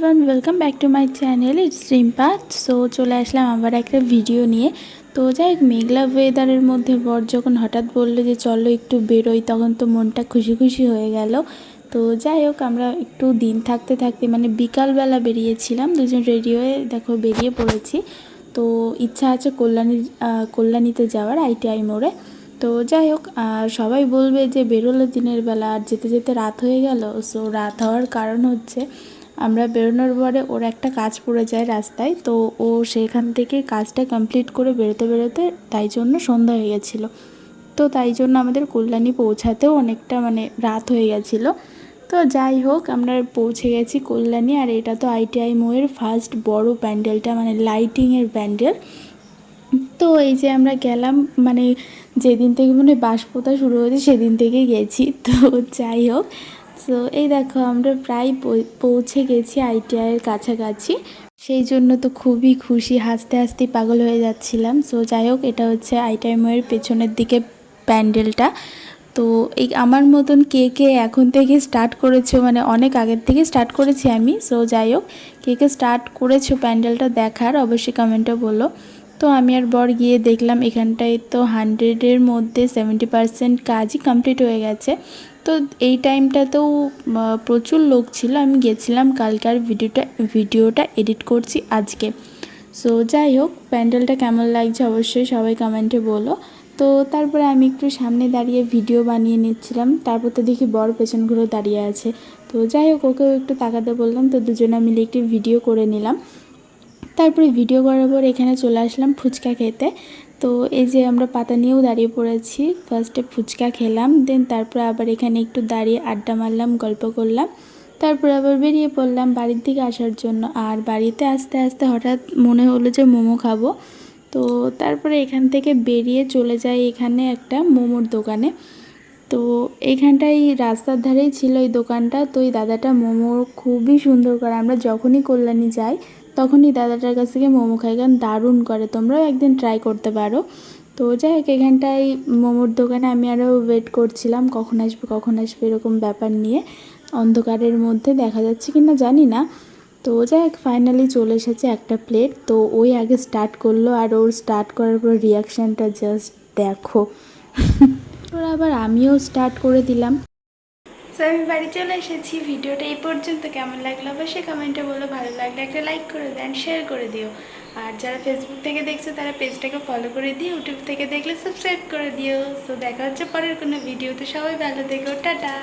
Everyone welcome back to my channel it's Rimpa so চলে আসলাম আবার একটা ভিডিও নিয়ে। তো যাই হোক, মেঘলা ওয়েদারের মধ্যে বর যখন হঠাৎ বলল যে, চলো একটু বেরোই, তখন তো মনটা খুশি খুশি হয়ে গেল। তো যাই হোক, আমরা একটু দিন থাকতে থাকতে মানে বিকালবেলা বেরিয়েছিলাম, দুজন রেডি হয়ে দেখো বেরিয়ে পড়েছি। তো ইচ্ছা আছে কল্যাণী কল্যাণীতে যাওয়ার আইটিআই মোড়ে। তো যাই হোক সবাই বলবে যে, বেরোলো দিনের বেলা, আর যেতে যেতে রাত হয়ে গেল। সো রাত হওয়ার কারণ হচ্ছে আমরা বেরোনোর পরে ওর একটা কাজ পড়ে যায় রাস্তায়, তো ও সেখান থেকে কাজটা কমপ্লিট করে বেরোতে বেরোতে তাই জন্য সন্ধ্যা হয়ে গেছিল। তো তাই জন্য আমাদের কল্যাণী পৌঁছাতেও অনেকটা মানে রাত হয়ে গেছিল। তো যাই হোক, আমরা পৌঁছে গেছি কল্যাণী, আর এটা তো আইটিআই মোয়ের ফার্স্ট বড় প্যান্ডেলটা মানে লাইটিংয়ের প্যান্ডেল। তো এই যে আমরা গেলাম মানে যেদিন থেকে মানে বাসপোতা শুরু হয়েছে, সেদিন থেকেই গেছি। তো যাই হোক তো এই দেখো, আমরা প্রায় পৌঁছে গেছি আইটিআইয়ের কাছাকাছি। সেই জন্য তো খুবই খুশি, হাসতে হাসতে পাগল হয়ে যাচ্ছিলাম। সো যাই হোক, এটা হচ্ছে আইটিআই মোয়ের পেছনের দিকে প্যান্ডেলটা। তো এই আমার মতন কে কে এখন থেকে স্টার্ট করেছ মানে অনেক আগের থেকে স্টার্ট করেছি আমি। সো যাই হোক, কে কে স্টার্ট করেছ প্যান্ডেলটা দেখার, অবশ্যই কমেন্টে বলো। তো আমি আর বর গিয়ে দেখলাম, এখানটায় তো হান্ড্রেডের মধ্যে সেভেন্টি পার্সেন্ট কাজই কমপ্লিট হয়ে গেছে। তো এই টাইমটাতেও প্রচুর লোক ছিল। আমি গেছিলাম, কালকার ভিডিওটা ভিডিওটা এডিট করছি আজকে। সো যাই হোক, প্যান্ডেলটা কেমন লাগছে অবশ্যই সবাই কমেন্টে বলো। তো তারপরে আমি একটু সামনে দাঁড়িয়ে ভিডিও বানিয়ে নিচ্ছিলাম। তারপর তো দেখি বর পেছন ঘুরে দাঁড়িয়ে আছে। তো যাই হোক, ওকেও একটু তাকাতে বললাম। তো দুজনে মিলে একটি ভিডিও করে নিলাম। তারপরে ভিডিও করার পর এখানে চলে আসলাম ফুচকা খেতে। তো এই যে আমরা পাতা নিয়েও দাঁড়িয়ে পড়েছি। ফার্স্টে ফুচকা খেলাম দেন তারপরে আবার এখানে একটু দাঁড়িয়ে আড্ডা মারলাম, গল্প করলাম। তারপরে আবার বেরিয়ে পড়লাম বাড়ির দিকে আসার জন্য। আর বাড়িতে আসতে আসতে হঠাৎ মনে হলো যে মোমো খাব। তো তারপরে এখান থেকে বেরিয়ে চলে যাই এখানে একটা মোমোর দোকানে। তো এইখানটাই রাস্তার ধারেই ছিল এই দোকানটা। তো এই দাদাটা মোমো খুবই সুন্দর করে, আমরা যখনই কল্যাণী যাই তখনই দাদাটার কাছ থেকে মোমো খাই, কারণ দারুণ করে, তোমরাও একদিন ট্রাই করতে পারো। তো যাই হোক, এখানটায় মোমোর দোকানে আমি আরও ওয়েট করছিলাম, কখন আসবে কখন আসবে এরকম ব্যাপার নিয়ে। অন্ধকারের মধ্যে দেখা যাচ্ছে কি না জানি না। তো যাই হোক ফাইনালি চলে এসেছে একটা প্লেট তো ওই আগে স্টার্ট করল, আর ওর স্টার্ট করার পর রিয়াকশানটা জাস্ট দেখো। ওর আবার আমিও স্টার্ট করে দিলাম। সো আমি বাড়ি চলে এসেছি। ভিডিওটা এই পর্যন্ত। কেমন লাগল অবশ্যই কমেন্টে বলো। ভালো লাগলে একটা লাইক করে দেন শেয়ার করে দিও। আর যারা ফেসবুক থেকে দেখছ, তারা পেজটাকে ফলো করে দিও। ইউটিউব থেকে দেখলে সাবস্ক্রাইব করে দিও। সো দেখা হচ্ছে পরের কোনো ভিডিওতে সবাই ভালো দেখো টাটা!